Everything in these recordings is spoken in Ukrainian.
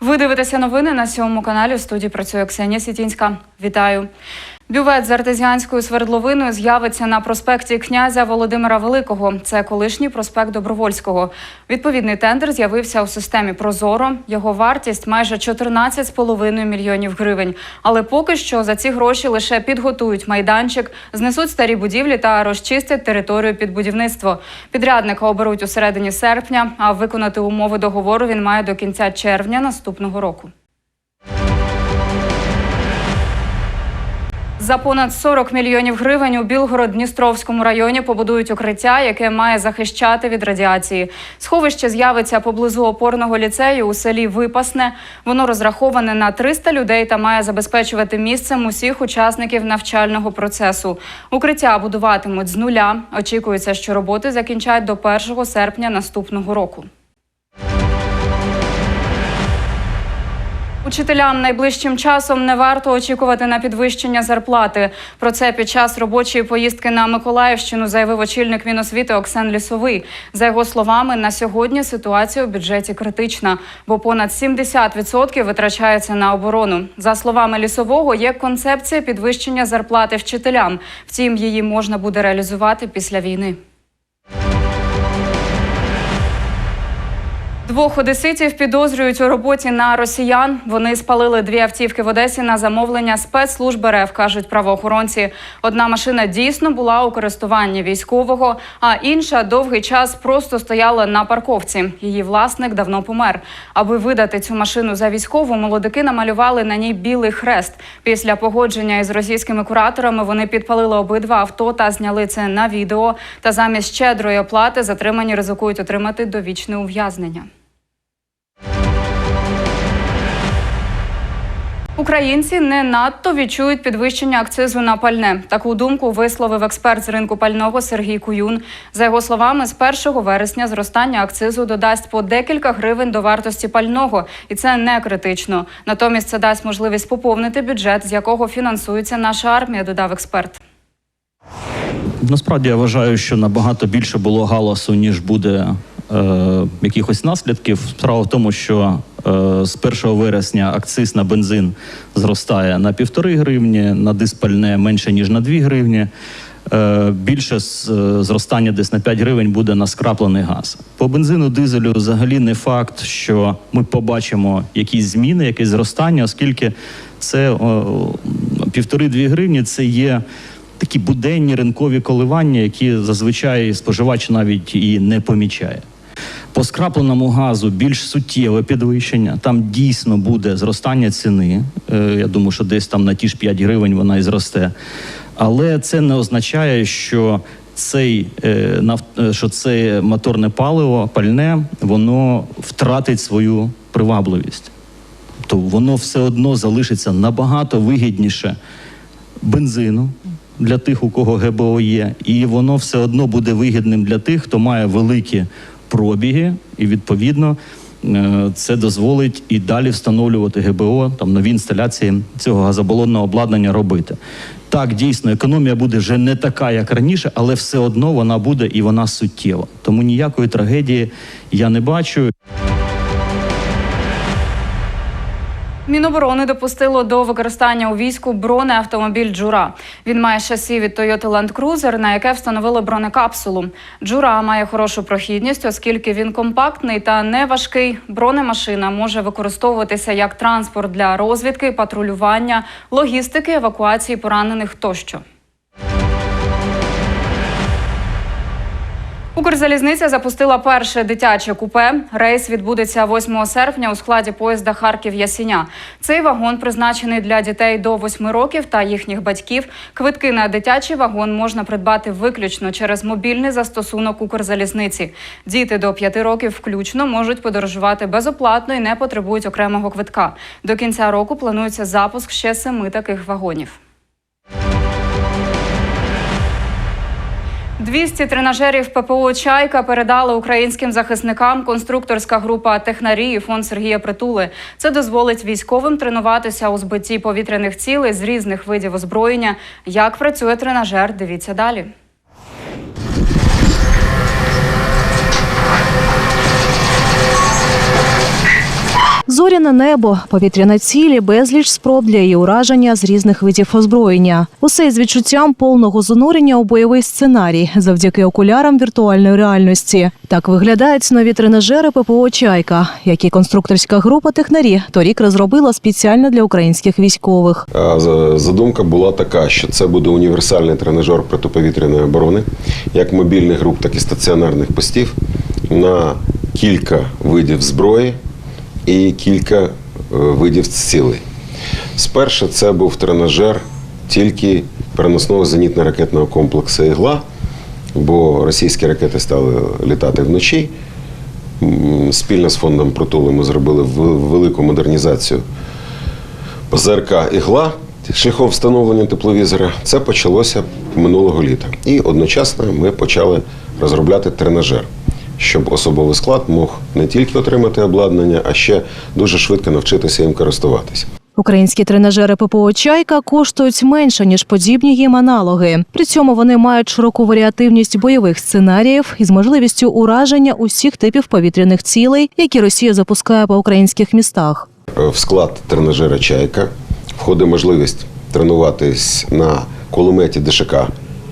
Ви дивитеся новини на сьомому каналі. В студії працює Ксенія Сітінська. Вітаю. Бювет з артезіанською свердловиною з'явиться на проспекті князя Володимира Великого. Це колишній проспект Добровольського. Відповідний тендер з'явився у системі Прозоро. Його вартість майже 14,5 мільйонів гривень. Але поки що за ці гроші лише підготують майданчик, знесуть старі будівлі та розчистять територію під будівництво. Підрядника оберуть у середині серпня, а виконати умови договору він має до кінця червня наступного року. За понад 40 мільйонів гривень у Білгород-Дністровському районі побудують укриття, яке має захищати від радіації. Сховище з'явиться поблизу опорного ліцею у селі Випасне. Воно розраховане на 300 людей та має забезпечувати місцем усіх учасників навчального процесу. Укриття будуватимуть з нуля. Очікується, що роботи закінчать до 1 серпня наступного року. Учителям найближчим часом не варто очікувати на підвищення зарплати. Про це під час робочої поїздки на Миколаївщину заявив очільник Міносвіти Оксен Лісовий. За його словами, на сьогодні ситуація у бюджеті критична, бо понад 70% витрачається на оборону. За словами лісового, є концепція підвищення зарплати вчителям. Втім, її можна буде реалізувати після війни. Двох одеситів підозрюють у роботі на росіян. Вони спалили дві автівки в Одесі на замовлення спецслужб РФ, кажуть правоохоронці. Одна машина дійсно була у користуванні військового, а інша довгий час просто стояла на парковці. Її власник давно помер. Аби видати цю машину за військову, молодики намалювали на ній білий хрест. Після погодження із російськими кураторами вони підпалили обидва авто та зняли це на відео. Та замість щедрої оплати затримані ризикують отримати довічне ув'язнення. Українці не надто відчують підвищення акцизу на пальне. Таку думку висловив експерт з ринку пального Сергій Куюн. За його словами, з 1 вересня зростання акцизу додасть по декілька гривень до вартості пального, і це не критично. Натомість це дасть можливість поповнити бюджет, з якого фінансується наша армія. Додав експерт. Насправді я вважаю, що набагато більше було галасу, ніж буде е, якихось наслідків. Справа в тому, що е, з 1 вересня акциз на бензин зростає на півтори гривні, на диспальне менше ніж на 2 гривні. Е, більше е, зростання десь на 5 гривень буде на скраплений газ. По бензину дизелю взагалі не факт, що ми побачимо якісь зміни, якесь зростання, оскільки це о, півтори-дві гривні це є такі буденні ринкові коливання, які зазвичай споживач навіть і не помічає. По скрапленому газу більш суттєве підвищення. Там дійсно буде зростання ціни. Е, Я думаю, що десь там на ті ж 5 гривень вона і зросте. Але це не означає, що цей е, е, що це моторне паливо, пальне, воно втратить свою привабливість. То воно все одно залишиться набагато вигідніше бензину для тих, у кого ГБО є, і воно все одно буде вигідним для тих, хто має великі пробіги, і відповідно е, це дозволить і далі встановлювати ГБО, там нові інсталяції цього газобалонного обладнання робити. Так, дійсно, економія буде вже не така, як раніше, але все одно вона буде і вона суттєва. Тому ніякої трагедії я не бачу. Міноборони допустило до використання у війську бронеавтомобіль Джура. Він має шасі від Toyota Land Cruiser, на яке встановили бронекапсулу. Джура має хорошу прохідність, оскільки він компактний та не важкий. Бронемашина може використовуватися як транспорт для розвідки, патрулювання, логістики, евакуації поранених тощо. Укрзалізниця запустила перше дитяче купе. Рейс відбудеться 8 серпня у складі поїзда Харків-Ясіня. Цей вагон призначений для дітей до 8 років та їхніх батьків. Квитки на дитячий вагон можна придбати виключно через мобільний застосунок Укрзалізниці. Діти до 5 років включно можуть подорожувати безоплатно і не потребують окремого квитка. До кінця року планується запуск ще семи таких вагонів. 200 тренажерів ППО Чайка передали українським захисникам конструкторська група технарі і фонд Сергія Притули. Це дозволить військовим тренуватися у збитті повітряних цілей з різних видів озброєння. Як працює тренажер? Дивіться далі. Зоряне небо, повітряна цілі, безліч спроб для її ураження з різних видів озброєння. Усе з відчуттям повного занурення у бойовий сценарій завдяки окулярам віртуальної реальності. Так виглядають нові тренажери ППО Чайка, які конструкторська група технарі торік розробила спеціально для українських військових. Задумка була така, що це буде універсальний тренажер протиповітряної оборони, як мобільних груп, так і стаціонарних постів на кілька видів зброї і кілька е, видів цілей. Спершу це був тренажер тільки переносного зенітно-ракетного комплексу ігла, бо російські ракети стали літати вночі. Спільно з фондом Притули ми зробили велику модернізацію ПЗРК ігла шляхом встановлення тепловізора. Це почалося минулого літа. І одночасно ми почали розробляти тренажер, щоб особовий склад мог не тільки отримати обладнання, а ще дуже швидко навчитися їм користуватися. Українські тренажери ППО Чайка коштують менше ніж подібні їм аналоги. При цьому вони мають широку варіативність бойових сценаріїв із можливістю ураження усіх типів повітряних цілей, які Росія запускає по українських містах. В склад тренажера Чайка входить можливість тренуватись на кулеметі ДШК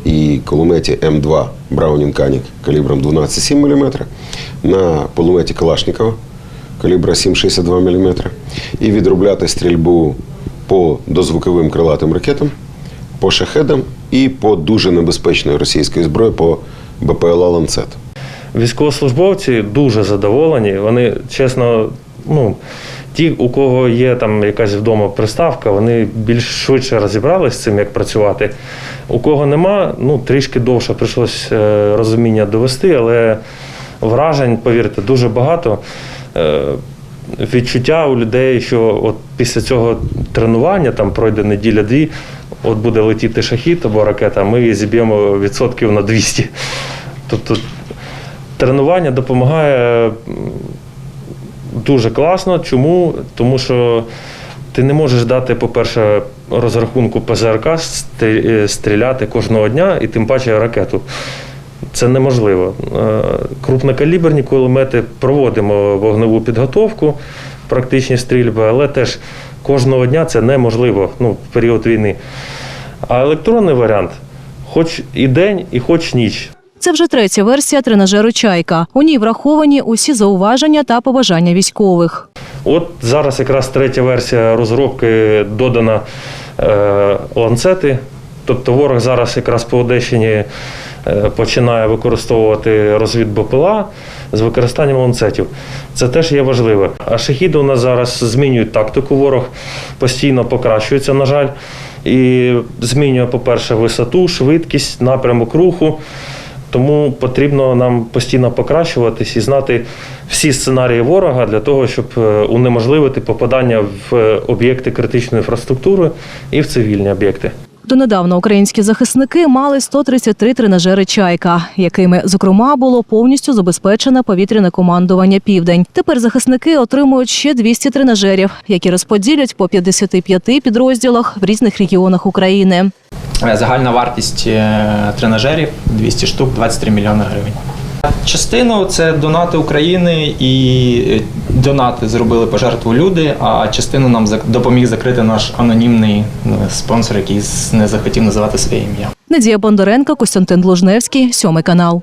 і кулеметі М2 Браунінг Канік калібром 12,7 мм, на кулеметі Калашникова калібра 7,62 мм і відробляти стрільбу по дозвуковим крилатим ракетам, по шахедам і по дуже небезпечної російської зброї по БПЛА Ланцет. Військовослужбовці дуже задоволені. Вони чесно, ну ті, у кого є там якась вдома приставка, вони більш швидше розібралися з цим, як працювати. У кого нема, ну трішки довше прийшлось е, розуміння довести, але вражень, повірте, дуже багато. Е, Відчуття у людей, що от після цього тренування там пройде неділя-дві, от буде летіти шахід або ракета, ми її зіб'ємо відсотків на 200. Тобто тренування допомагає дуже класно. Чому? Тому що ти не можеш дати, по-перше, розрахунку ПЗРК е, стріляти кожного дня і тим паче ракету. Це неможливо. Е, Крупнокаліберні кулемети проводимо вогневу підготовку, практичні стрільби, але теж кожного дня це неможливо ну, в період війни. А електронний варіант хоч і день, і хоч ніч. Це вже третя версія тренажеру Чайка. У ній враховані усі зауваження та побажання військових. От зараз якраз третя версія розробки додана е, ланцети. Тобто ворог зараз якраз по Одещині е, починає використовувати розвід БПЛА з використанням ланцетів. Це теж є важливе. А шахіди у нас зараз змінюють тактику. Ворог постійно покращується, на жаль. І змінює, по-перше, висоту, швидкість, напрямок руху. Тому потрібно нам постійно покращуватись і знати всі сценарії ворога для того, щоб е, унеможливити попадання в е, об'єкти критичної інфраструктури і в цивільні об'єкти. Донедавна українські захисники мали 133 тренажери Чайка, якими, зокрема, було повністю забезпечене повітряне командування Південь. Тепер захисники отримують ще 200 тренажерів, які розподілять по 55 підрозділах в різних регіонах України. Загальна вартість е, тренажерів 200 штук, 23 мільйони гривень. Частину це донати України і е, донати зробили пожертву люди, а частину нам допоміг закрити наш анонімний е, спонсор, який не захотів називати своє ім'я. Надія Бондаренко, Костянтин Лужневський, сьомий канал.